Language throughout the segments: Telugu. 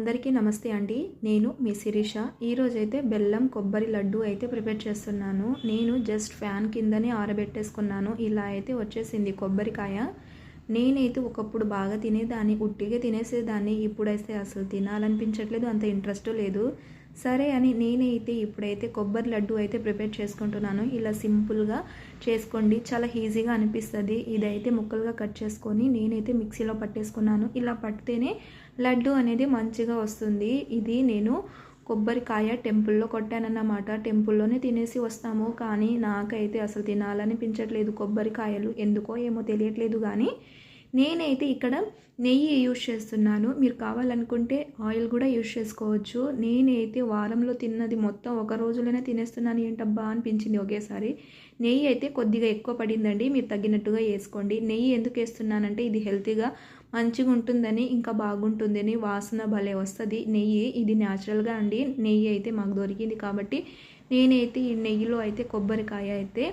అందరికీ నమస్తే అండి. నేను మీ శిరీష. ఈరోజైతే బెల్లం కొబ్బరి లడ్డు అయితే ప్రిపేర్ చేస్తున్నాను. నేను జస్ట్ ఫ్యాన్ కిందనే ఆరబెట్టేసుకున్నాను. ఇలా అయితే వచ్చేసింది కొబ్బరికాయ. నేనైతే ఒకప్పుడు బాగా తినేదాన్ని ఉట్టిగా తినేసేదాన్ని. ఇప్పుడైతే అసలు తినాలనిపించట్లేదు అంత ఇంట్రెస్ట్ లేదు. సరే అని నేనైతే ఇప్పుడైతే కొబ్బరి లడ్డు అయితే ప్రిపేర్ చేసుకుంటున్నాను. ఇలా సింపుల్గా చేసుకోండి. చాలా ఈజీగా అనిపిస్తుంది. ఇదైతే ముక్కలుగా కట్ చేసుకొని నేనైతే మిక్సీలో పట్టేసుకున్నాను. ఇలా పడితేనే లడ్డు అనేది మంచిగా వస్తుంది. ఇది నేను కొబ్బరికాయ టెంపుల్లో కొట్టానన్నమాట. టెంపుల్లోనే తినేసి వస్తాము. కానీ నాకైతే అసలు తినాలనిపించట్లేదు కొబ్బరికాయలు. ఎందుకో ఏమో తెలియట్లేదు కానీ నేనైతే ఇక్కడ నెయ్యి యూజ్ చేస్తున్నాను. మీరు కావాలనుకుంటే ఆయిల్ కూడా యూజ్ చేసుకోవచ్చు. నేనైతే వారంలో తిన్నది మొత్తం ఒక రోజులోనే తినేస్తున్నాను. ఏంటబ్బా అనిపించింది ఒకేసారి. నెయ్యి అయితే కొద్దిగా ఎక్కువ పడిందండి. మీరు తగ్గినట్టుగా వేసుకోండి. నెయ్యి ఎందుకు వేస్తున్నానంటే ఇది హెల్తీగా మంచిగా ఉంటుందని ఇంకా బాగుంటుందని వాసన భలే వస్తుంది. నెయ్యి ఇది న్యాచురల్గా అండి. నెయ్యి అయితే మాకు దొరికింది కాబట్టి నేనైతే ఈ నెయ్యిలో అయితే కొబ్బరికాయ అయితే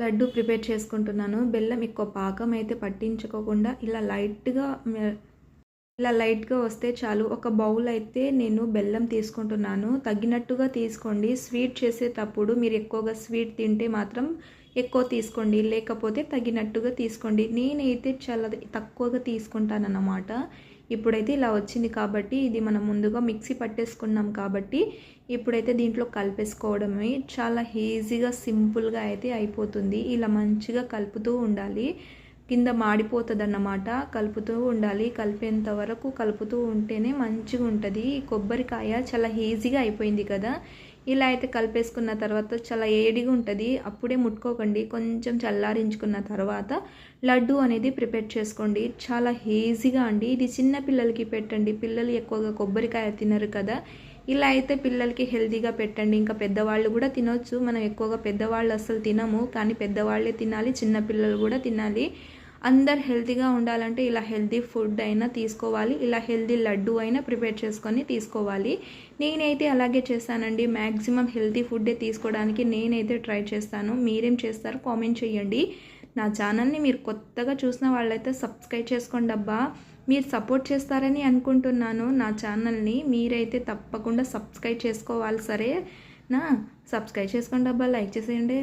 లడ్డు ప్రిపేర్ చేసుకుంటున్నాను. బెల్లం ఎక్కువ పాకం అయితే పట్టించుకోకుండా ఇలా లైట్గా ఇలా లైట్గా వస్తే చాలు. ఒక బౌల్ అయితే నేను బెల్లం తీసుకుంటున్నాను. తగ్గినట్టుగా తీసుకోండి. స్వీట్ చేసేటప్పుడు మీరు ఎక్కువగా స్వీట్ తింటే మాత్రం ఎక్కువ తీసుకోండి. లేకపోతే తగినట్టుగా తీసుకోండి. నేనైతే చాలా తక్కువగా తీసుకుంటానన్నమాట. ఇప్పుడైతే ఇలా వచ్చింది కాబట్టి ఇది మనం ముందుగా మిక్సీ పట్టేసుకున్నాం కాబట్టి ఇప్పుడైతే దీంట్లో కలిపేసుకోవడమే చాలా ఈజీగా సింపుల్గా అయితే అయిపోతుంది. ఇలా మంచిగా కలుపుతూ ఉండాలి. కింద మాడిపోతుందన్నమాట. కలుపుతూ ఉండాలి. కలిపేంత వరకు కలుపుతూ ఉంటేనే మంచిగా ఉంటుంది కొబ్బరికాయ చాలా ఈజీగా అయిపోయింది కదా. ఇలా అయితే కలిపేసుకున్న తర్వాత చాలా ఏడిగా ఉంటుంది. అప్పుడే ముట్టుకోకండి. కొంచెం చల్లారించుకున్న తర్వాత లడ్డు అనేది ప్రిపేర్ చేసుకోండి. చాలా ఈజీగా అండి. ఇది చిన్న పిల్లలకి పెట్టండి. పిల్లలు ఎక్కువగా కొబ్బరికాయ తినరు కదా. ఇలా అయితే పిల్లలకి హెల్తీగా పెట్టండి. ఇంకా పెద్దవాళ్ళు కూడా తినొచ్చు. మనం ఎక్కువగా పెద్దవాళ్ళు అసలు తినము. కానీ పెద్దవాళ్ళే తినాలి. చిన్నపిల్లలు కూడా తినాలి. అందరు హెల్తీగా ఉండాలంటే ఇలా హెల్తీ ఫుడ్ అయినా తీసుకోవాలి ఇలా హెల్తీ లడ్డు అయినా ప్రిపేర్ చేసుకొని తీసుకోవాలి. నేనైతే అలాగే చేస్తానండి మ్యాక్సిమం హెల్తీ ఫుడ్డే తీసుకోవడానికి నేనైతే ట్రై చేస్తాను. మీరేం చేస్తారు కామెంట్ చేయండి. నా ఛానల్ని మీరు కొత్తగా చూసిన వాళ్ళైతే సబ్స్క్రైబ్ చేసుకోండి అబ్బా. మీరు సపోర్ట్ చేస్తారని అనుకుంటున్నాను. నా ఛానల్ని మీరైతే తప్పకుండా సబ్స్క్రైబ్ చేసుకోవాలి సరే. నా సబ్స్క్రైబ్ చేసుకోండి అబ్బా. లైక్ చేసేయండి.